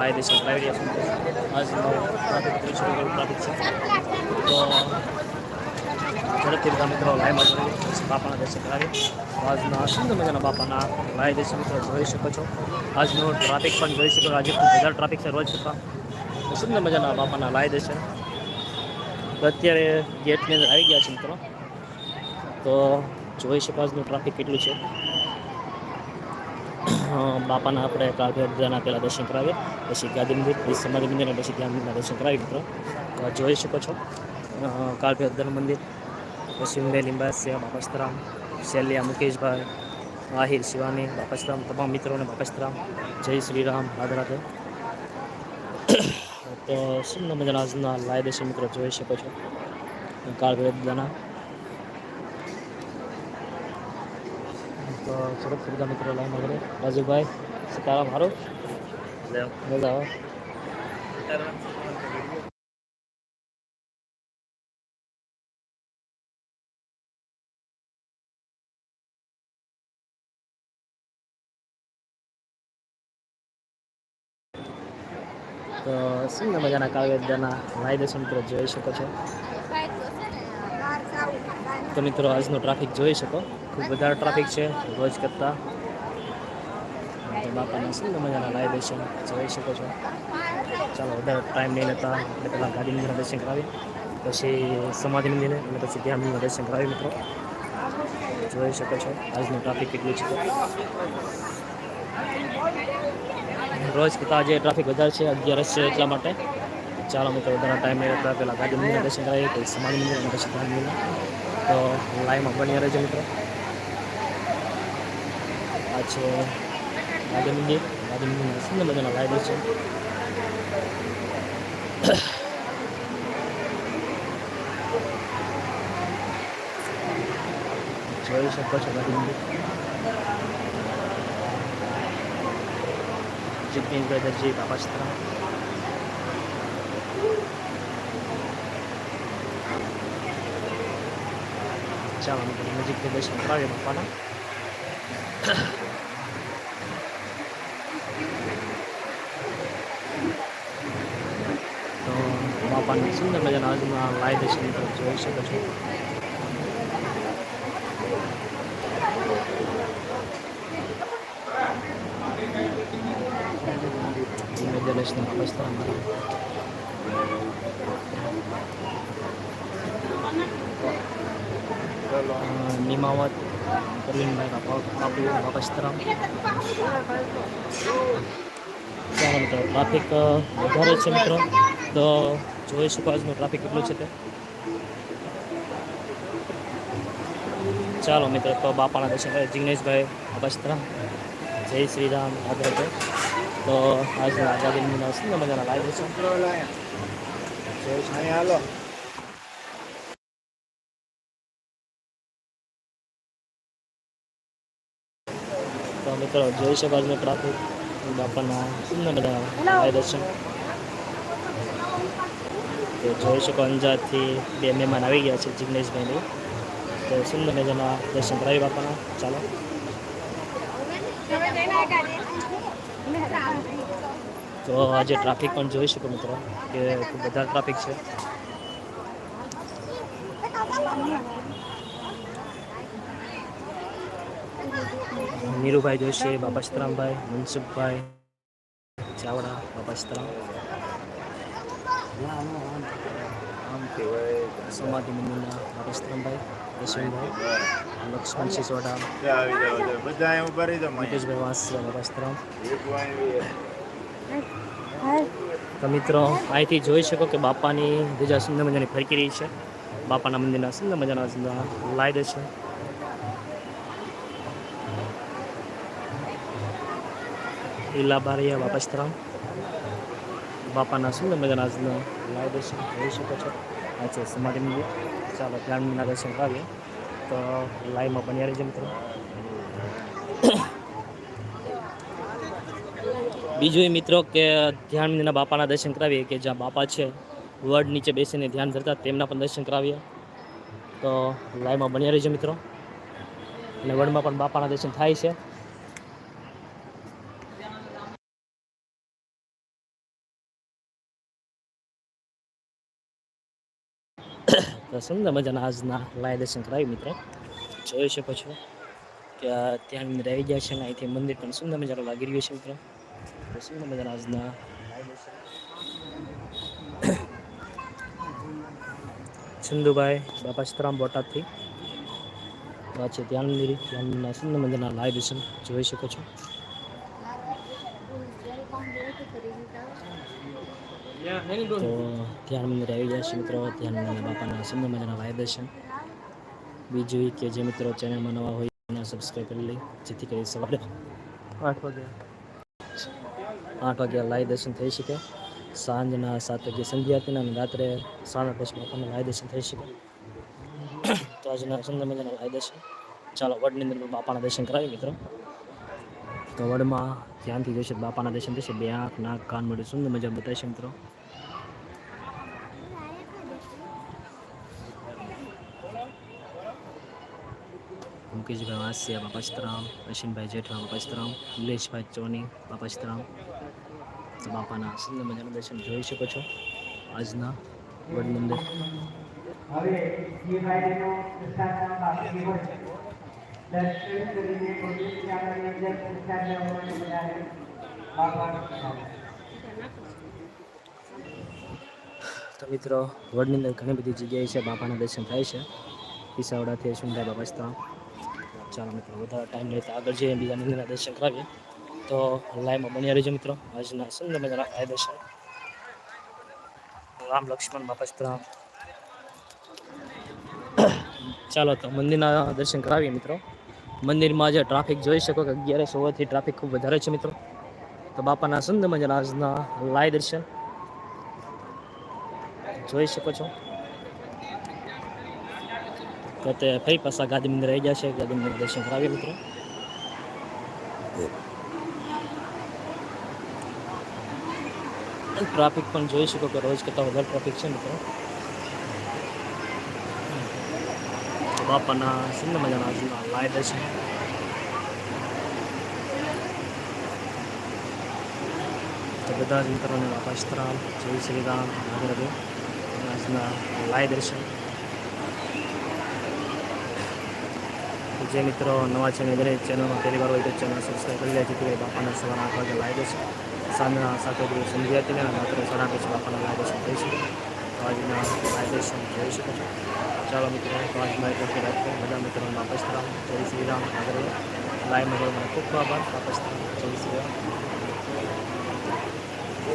કાયદેસર પ્રાઇવેટ આજનો ટ્રાફિક ત્રીસ રૂપિયા ટ્રાફિક છે તો ઝડપથી બધા મિત્રો જોઈ પછી બાપાના દર્શન કરાવી આજના સુંદર મજાના બાપાના લાઈ દર્શન મિત્રો જોઈ શકો છો આજનો ટ્રાફિક પણ જોઈ શકો આજે ખૂબ વધારે ટ્રાફિક છે રોજ કરતાં સુંદર મજાના બાપાના લાઈ દર્શન તો અત્યારે ગેટની અંદર આવી ગયા છે મિત્રો તો જોઈ શકો આજનું ટ્રાફિક કેટલું છે બાપાના આપણે કાળભેરના પહેલાં દર્શન કરાવીએ. પછી ગાંધી મંદિર, પછી સમાધિ મંદિર પછી ધ્યાન મંદિરના દર્શન કરાવી મિત્રો. જોઈ શકો છો. કાળભેર મંદિર. પછી ઉમે લિંબાસિયા બાપસ્તરામ શૈલિયા મુકેશભાઈ, આહિર, શિવાની, બાપસ્તરામ, તમામ મિત્રોને બાપસ્તરામ. જય શ્રી રામ. રાધે તો સુંદર મજાના આજના લાય મિત્રો જોઈ શકો છો? કાળભેરના તો સરસ સુવિધા મિત્રો લાઈન વગેરે. રાજુભાઈ સીતારામ સારું મજા આવે. તો સુંદર મજાના કાવ્યના લાઈ દર્શન મિત્રો જોઈ શકો છો. તો મિત્રો આજનો ટ્રાફિક જોઈ શકો. ખૂબ વધારે ટ્રાફિક છે, રોજ કરતાં. બાપાના સુંદર મજાના લાઈ દર્શન, જોઈ શકો છો. ચાલો, વધારે ટાઈમ નહીં લેતા. એટલે પહેલાં ગાંધી મંદિરના દર્શન કરાવી પછી સમાધિ મંદિરને અને પછી ધ્યાન મંદિરના દર્શન કરાવી મિત્રો. જોઈ શકો છો, આજનું ટ્રાફિક કેટલું છે. રોજ કરતાં આજે ટ્રાફિક વધારે છે અગિયારસ છે એટલા માટે. ચાલો મિત્રો, વધારે ટાઈમ નહીં રહેતા પહેલાં ગાંધી મંદિરના દર્શન કરાવીએ, પછી સમાધિ મંદિર અને પછી ધ્યાન મંદિર તો લાઈવમાં બન્યા રહેજો મિત્રો. આ છે રાજા મંદિર. રાજા મંદિર સુંદર મજાના લાઈવ છે. જોઈ શકો છો રાજા મંદિર. જિગ્નેશભાઈ દરજી બાપાસ્તરા ચાલો મિત્રો નજીકથી દર્શન કરાવીએ બાપાના તો બાપાની સુંદર મજાના આજમાં લાઈ દર્શન મિત્રો જોઈ શકો છો ગણેશના બાપાસ્તરા નિમાવત પ્રવીણભાઈ બાપુ બાપસ્તરામ ચાલો મિત્રો ટ્રાફિક વધારે છે મિત્રો તો જોઈ શકો આજનું ટ્રાફિક કેટલું છે તે. ચાલો મિત્રો, તો બાપાના દર્શન કરે જિગ્નેશભાઈ બાપસ્તરામ જય શ્રી રામ રાધે તો આજના આઝાદીના સુંદર મજાના લાઈવ છે? તો મિત્રો, જોઈ શકો ટ્રાફિક બાપાના સુંદર બધા લાઈવ દર્શન? તો જોઈ શકો અંજારથી બે મહેમાન આવી ગયા છે જિગ્નેશભાઈની. તો સુંદર મજાના દર્શન કરાવી બાપાના. ચાલો. તો આજે ટ્રાફિક પણ જોઈ શકો મિત્રો, કે ખૂબ વધારે ટ્રાફિક છે. નીરુભાઈ જોશી બાબા સીતરામભાઈ, મનસુખભાઈ, ચાવડા બાબા સીતરામ. સમાધિ મંદિરના સીતરામભાઈ યશવંતભાઈ લક્ષ્મણ સિસોડા બધા અહીં ઊભા રહી જાઓ મુકેશભાઈ વાંસરા બાબા સીતરામ તો મિત્રો અહીંથી જોઈ શકો કે બાપાની ધજા સુંદર મજાની ફરકી રહી છે. બાપાના મંદિરના સુંદર મજાના લાઈડ છે. લીલા બારિયા બાપસ્તરામ. બાપાના સુંદર મજાના લાઈવ દર્શન જોઈ શકો છો. આ છે સમાધિ મંદિર. ચાલો ધ્યાનના દર્શન કરાવીએ તો લાઈવમાં બન્યા રહેજો મિત્રો. બીજું એ મિત્રો કે ધ્યાન મંદિરના બાપાના દર્શન કરાવીએ કે જ્યાં બાપા છે, વડ નીચે બેસીને ધ્યાન ધરતા તેમના પણ દર્શન કરાવીએ. તો લાઈવમાં બન્યા રહેજો મિત્રો. અને વડમાં પણ બાપાના દર્શન થાય છે. તો સુંદર મજાના આજના લાય દર્શન કરાવી મિત્રો. જોઈ શકો છો કે ત્યાં અંદર આવી ગયા છે ને અહીંથી મંદિર પણ સુંદર મજાનું લાગી રહ્યું છે મિત્રો. તો સુંદર મજાના આજના લાય દર્શન. ચંદુભાઈ બાપા સીતારામ બોટાદથી વાત છે ધ્યાન ધ્યાનના સુંદર મજાના લાય દર્શન. જોઈ શકો છો. તો ધ્યાન મંદિર આવી ગયા છે મિત્રો. ધ્યાન બાપાના સુંદર મજાના દર્શન બીજું ઈ કે જે મિત્રો ચેનલમાં નવા હોય એને સબસ્ક્રાઈબ કરી લઈ જેથી કરી સવારે આઠ વાગે. આઠ વાગે લાય દર્શન થઈ શકે. સાંજના સાત વાગે સંધ્યા આરતીના અને રાત્રે સાડા દસ બાપાના લાય દર્શન થઈ શકે. તો આજના સુંદર મજાના લાઈ દર્શન. ચાલો વડની અંદર બાપાના દર્શન કરાવી મિત્રો. તો વડમાં ધ્યાનથી જોઈશે બાપાના દર્શન થશે, બે આંખ નાક કાન મળે સુંદર મજા બતાવશે મિત્રો મુકેશભાઈ વાસિયા, બાપા સીતારામ રશીનભાઈ જેઠવા, બાપા સીતારામ નિલેશભાઈ ચોની, બાપા સીતારામ. તો બાપાના સુંદર મજાના દર્શન જોઈ શકો છો આજના વડ મંદિર. દર્શન કરીને તો મિત્રો વડની અંદર ઘણી બધી જગ્યાએ છે, બાપાના દર્શન થાય છે. પિસાવડાથી સુંદર બાપા ચાલો મિત્રો, વધારે ટાઈમ લેતા આગળ જઈએ, બીજા મંદિરના દર્શન કરાવીએ. તો લાઈવમાં બન્યા રહેજો મિત્રો. આજના સુંદર મજાના આ દર્શન. રામ લક્ષ્મણ બાપા સીતારામ ચાલો, તો મંદિરના દર્શન કરાવીએ મિત્રો. મંદિરમાં જે ટ્રાફિક જોઈ શકો કે અગિયાર હોવાથી ટ્રાફિક ખૂબ વધારે છે મિત્રો. તો બાપાના સુંદર મજાના આજના લાય દર્શન જોઈ શકો છો. તો તે ફરી પાછા ગાંધી મંદિર આવી ગયા છે. ગાંધી મંદિર દર્શન કરાવીએ મિત્રો. ટ્રાફિક પણ જોઈ શકો કે રોજ કરતાં વધારે ટ્રાફિક છે મિત્રો તો બાપાના સુંદર મજાના આજના લાય છે. તો બધા જ મિત્રોને બાપા સીતારામ જય શ્રી રામ, રાધે આજના લાય દર્શન જે મિત્રો નવા છે દરેક ચેનલમાં પહેલી વાર હોય તો ચેનલ સબસ્ક્રાઈબ કરી લેજો કે બાપાના સવારના આઠ વાગે લાય દર્શન સાંજના સાત વાગે સંધ્યા હતી ને રાત્રે સાડા આઠ બાપાના લાય દર્શન શકે તો આજના લાય દર્શન જોઈ શકો છો. ચાલો મિત્રો, તો એક વખત રાખીએ બધા મિત્રો વાપસ સીતારામ જય શ્રી રામ. રાધે રાધે મને ખૂબ ખૂબ આભાર. વાપસ સીતારામ જય શ્રી રામ.